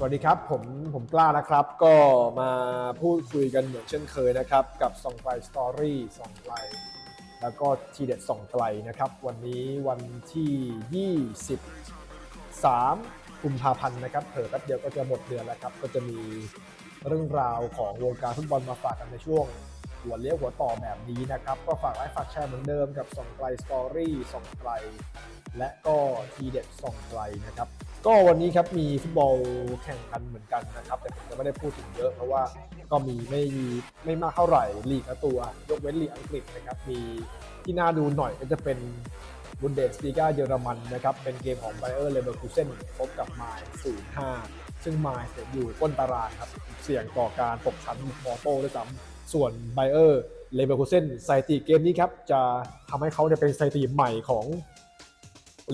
สวัสดีครับ ผมผมกล้านะครับ ก็มาพูดคุยกันเหมือนเช่นเคยนะครับ กับส่องไกลสตอรี่ส่องไกลแล้วก็ทีเด็ดส่องไกลนะครับ วันนี้วันที่ 23กุมภาพันธ์นะครับเผลอแป๊บเดียวก็จะหมดเดือนแล้วครับ ก็จะมีเรื่องราวของวงการฟุตบอลมาฝากกันในช่วง หัวเลี้ยวหัวต่อแบบนี้นะครับ ก็ฝากไลค์ฝากแชร์เหมือนเดิมกับส่องไกลสตอรี่ส่องไกลและก็ทีเด็ดส่องไกลนะครับ ก็วันนี้ครับมีฟุตบอลแข่งกันเหมือนกันนะครับ แต่ผมจะไม่ได้พูดถึงเยอะเพราะว่าก็มีไม่ไม่มากเท่าไหร่ลีกละตัว ยกเว้นลีกอังกฤษนะครับมีที่น่าดูหน่อยก็จะเป็นบุนเดสลีกาเยอรมันนะครับเป็นเกมของไบเออร์เลเวอร์คูเซนพบกับไมล์05ซึ่งไมล์อยู่ก้นตารางครับเสี่ยงต่อการตกชั้นมอโต้ด้วยซ้ำส่วนไบเออร์เลเวอร์คูเซนสถิติเกมนี้ครับจะทำให้เขาเนี่ยเป็นสถิติใหม่ของ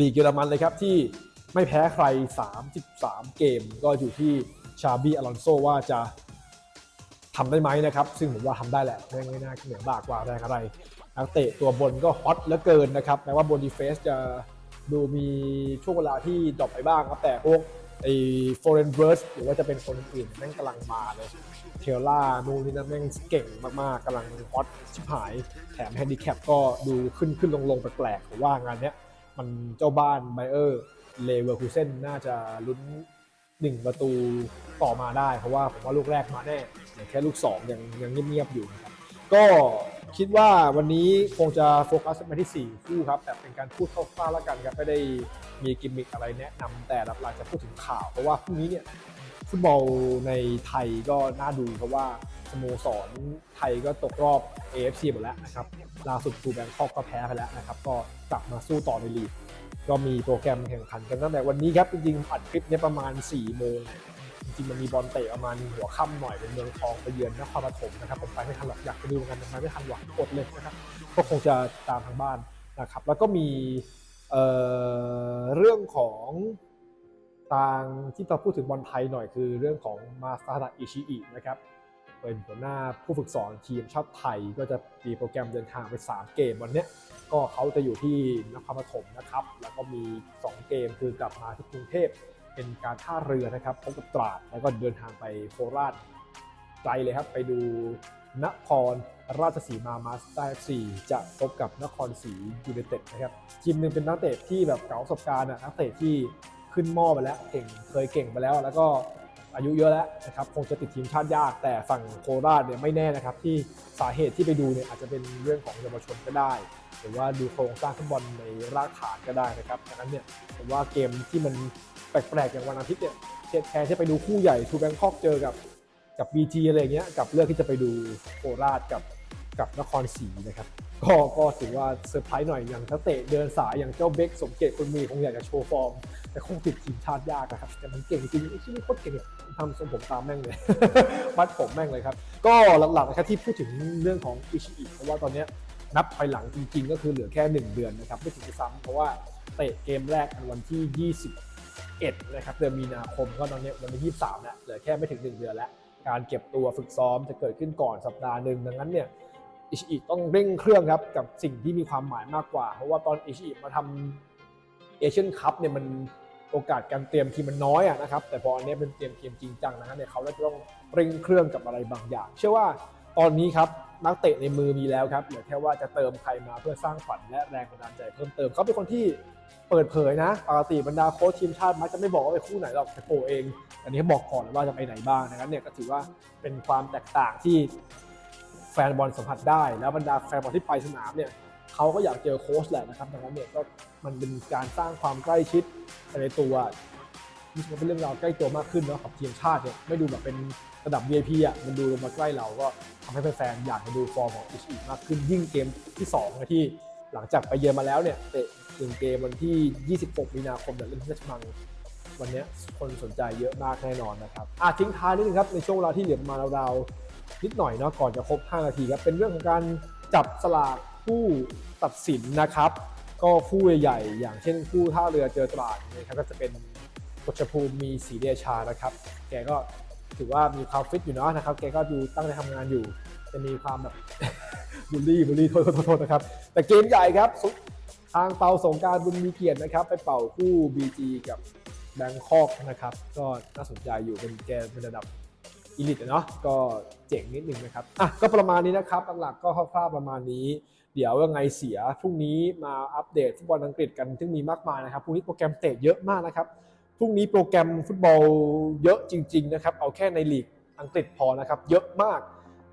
ลีกเยอรมันเลยครับที่ ไม่แพ้ใคร 33 เกมก็อยู่ที่ชาบีอลอนโซว่าจะทำได้ไหมนะครับ ซึ่งผมว่าทำได้แหละไม่ไม่น่าเหนือบากกว่าแรงอะไรนักเตะตัวบนก็ฮอตเหลือเกินนะครับแม้ว่าบนดีเฟสจะดูมีช่วงเวลาที่ดรอปไปบ้างครับ แต่พวกไอ้ฟเรนเวิร์สหรือว่าจะเป็นคนอื่นแม่งกำลังมาเลยเทลล่านูนนี่นะแม่งเก่งมากๆกำลังฮอตชิบหาย แถมแฮนดิแคปก็ดูขึ้นขึ้นลงลงๆแปลกๆผมว่างานเนี้ยมันเจ้าบ้านไบเออร์ เลเวอร์คูเซนน่าจะลุ้นหนึ่งประตูต่อมาได้ เพราะว่าผมว่าลูกแรกมาแน่แต่แค่ลูก2ยังยังเงียบๆอยู่นะครับก็คิดว่าวันนี้คงจะโฟกัสไปที่ 4 คู่ครับ แต่เป็นการพูดคร่าวๆแล้วกันครับไม่ได้มีกิมมิคอะไรแนะนำแต่หลักๆจะพูดถึงข่าว เพราะว่าพรุ่งนี้เนี่ยฟุตบอลในไทยก็น่าดูเพราะว่าสโมสรไทยก็ตกรอบ AFC หมดแล้วนะครับล่าสุดทูแบงคอกก็แพ้ไปแล้วนะครับ ก็กลับมาสู้ต่อในลีก ก็มีโปรแกรมแข่งขันกันตั้งแต่วันนี้ครับ จริงๆอัดคลิปเนี้ประมาณ4โมงจริงๆมันมีบอลเตะประมาณหัวค่ำหน่อยเป็นเมืองทองไปเยือนนครปฐมนะครับผมไปไม่ทันหรอกอยากไปดูเหมือนกันแต่ไปไม่ทันหวังอดเลยนะครับก็คงจะตามทางบ้านนะครับ แล้วก็มีเเรื่องของทางที่เราพูดถึงบอลไทยหน่อยคือเรื่องของมาซาดะอิชิอินะครับ เป็นหัวหน้าผู้ฝึกสอนทีมชาติไทย ก็จะมีโปรแกรมเดินทางไป3เกมวันนี้ก็เขาจะอยู่ที่นครปฐมนะครับ แล้วก็มี 2 เกมคือกลับมาที่กรุงเทพเป็นการท่าเรือนะครับพบกับตราดแล้วก็เดินทางไปโคราชไกลเลยครับ ไปดูนครราชสีมามาสเตอร์ซีจะพบกับนครศรียูไนเต็ดนะครับทีมหนึ่งเป็นนักเตะที่แบบเก่าประสบการณ์อะนักเตะที่ขึ้นหม้อไปแล้วเก่งเคยเก่งไปแล้ว แล้วก็ อายุเยอะแล้วนะครับคงจะติดทีมชาติยาก แต่ฝั่งโคราชเนี่ยไม่แน่นะครับ ที่สาเหตุที่ไปดูเนี่ยอาจจะเป็นเรื่องของเยาวชนก็ได้ หรือว่าดูโครงสร้างฟุตบอลในรากฐานก็ได้นะครับดังนั้นเนี่ยผมว่าเกมที่มันแปลกๆอย่างวันอาทิตย์เนี่ยแทนที่ไปดูคู่ใหญ่ทูแบงคอกเจอกับกับ BG อะไรเงี้ยกับเลือกที่จะไปดูโคราชกับกับนครศรีนะครับก็ก็ถือว่าเซอร์ไพรส์หน่อยอย่างนักเตะเดินสายอย่างเจ้าเบคสมเกตคุณมีคงอยากจะโชว์ฟอร์ม แต่คงติดทีมชาติยากนะครับ แต่มันเก่งจริงไอ้ที่นี่โคตรเก่งเลย ทำทรงผมตามแม่งเลย มัดผมแม่งเลยครับ ก็หลักๆนะครับที่พูดถึงเรื่องของอิชิอิเพราะว่าตอนนี้นับถอยหลังจริงๆ ก็คือเหลือแค่ 1 เดือนนะครับไม่ถึงจะซ้ำเพราะว่าเตะเกมแรกในวันที่ 21 นะครับเดือนมีนาคมก็ตอนนี้วันที่23แล้วเหลือแค่ไม่ถึง 1 เดือนแล้ว การเก็บตัวฝึกซ้อมจะเกิดขึ้นก่อนสัปดาห์หนึ่งดังนั้นเนี่ยอิชิอิต้องเร่งเครื่องครับกับสิ่งที่มีความหมายมากกว่า เพราะว่าตอนอิชิอิมาทำเอเชียนคัพเนี่ยมัน โอกาสการเตรียมทีมมันน้อยอะนะครับแต่พออันนี้เป็นเตรียมทีมจริงจังนะฮะเนี่ยเขาจะต้องเร่งเครื่องกับอะไรบางอย่าง เชื่อว่าตอนนี้ครับนักเตะในมือมีแล้วครับเหลือแค่ว่าจะเติมใครมาเพื่อสร้างขวัญและแรงบันดาลใจเพิ่มเติมเขาเป็นคนที่เปิดเผยนะปกติบรรดาโค้ชทีมชาติมักจะไม่บอกว่าไปคู่ไหนหรอกแต่โปเอง อันนี้เขาบอกก่อนว่าจะไปไหนบ้างนะครับเนี่ยก็ถือว่าเป็นความแตกต่างที่แฟนบอลสัมผัสได้ แล้วบรรดาแฟนบอลที่ไปสนามเนี่ย เขาก็อยากเจอโค้ชแหละนะครับดังนั้นเนี่ยก็มันเป็นการสร้างความใกล้ชิดในตัวมันเป็นเรื่องราวใกล้ตัวมากขึ้นเนาะกับทีมชาติเนี่ยไม่ดูแบบเป็นระดับ VIP อะมันดูลงมาใกล้เราก็ทำให้แฟนๆอยากจะดูฟอร์มของอิชิมากขึ้นยิ่งเกมที่2นะที่หลังจากไปเยือนมาแล้วเนี่ยเตะหนึ่งเกมวันที่ 26 มีนาคมเนี่ยเล่นที่ราชมังวันนี้คนสนใจเยอะมากแน่นอนนะครับอะทิ้งท้ายนิดนึงครับในช่วงเวลาที่เหลือมาณราวๆนิดหน่อยเนาะก่อนจะครบ 5 นาทีครับเป็นเรื่องของการจับสลาก ผู้ตัดสินนะครับ ก็คู่ใหญ่ๆอย่างเช่นคู่ท่าเรือเจอตราดนะครับก็จะเป็นกชภูมิมีศรีเดชานะครับ แกก็ถือว่ามีความฟิตอยู่เนาะนะครับ แกก็ดูตั้งใจทำงานอยู่ จะมีความแบบบูลลี่บูลลี่โทษโทษนะครับ แต่เกมใหญ่ครับสุทางเปาสงการบุญมีเกียรตินะครับ ไปเป่าคู่ BG กับแบงคอกนะครับ ก็น่าสนใจอยู่เป็นแกเป็นระดับอีลิตเนาะก็เจ๋งนิดนึงนะครับ อะก็ประมาณนี้นะครับหลักๆก็คร่าวๆประมาณนี้ เดี๋ยวยังไงเสียพรุ่งนี้มาอัปเดตฟุตบอลอังกฤษกันซึ่งมีมากมายนะครับพรุ่งนี้โปรแกรมเตะเยอะมากนะครับพรุ่งนี้โปรแกรมฟุตบอลเยอะจริง ๆ นะครับ เอาแค่ในลีกอังกฤษพอนะครับ เยอะมาก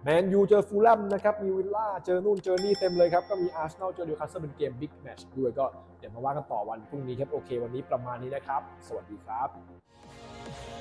แมนยูเจอฟูลแลมนะครับ มีวิลล่าเจอนู่นเจอนี่เต็มเลยครับ ก็มีอาร์เซนอลเจอนิวคาสเซิลเป็นเกมบิ๊กแมช์ด้วยก็เดี๋ยวมาว่ากันต่อวันพรุ่งนี้ครับ โอเค วันนี้ประมาณนี้นะครับ สวัสดีครับ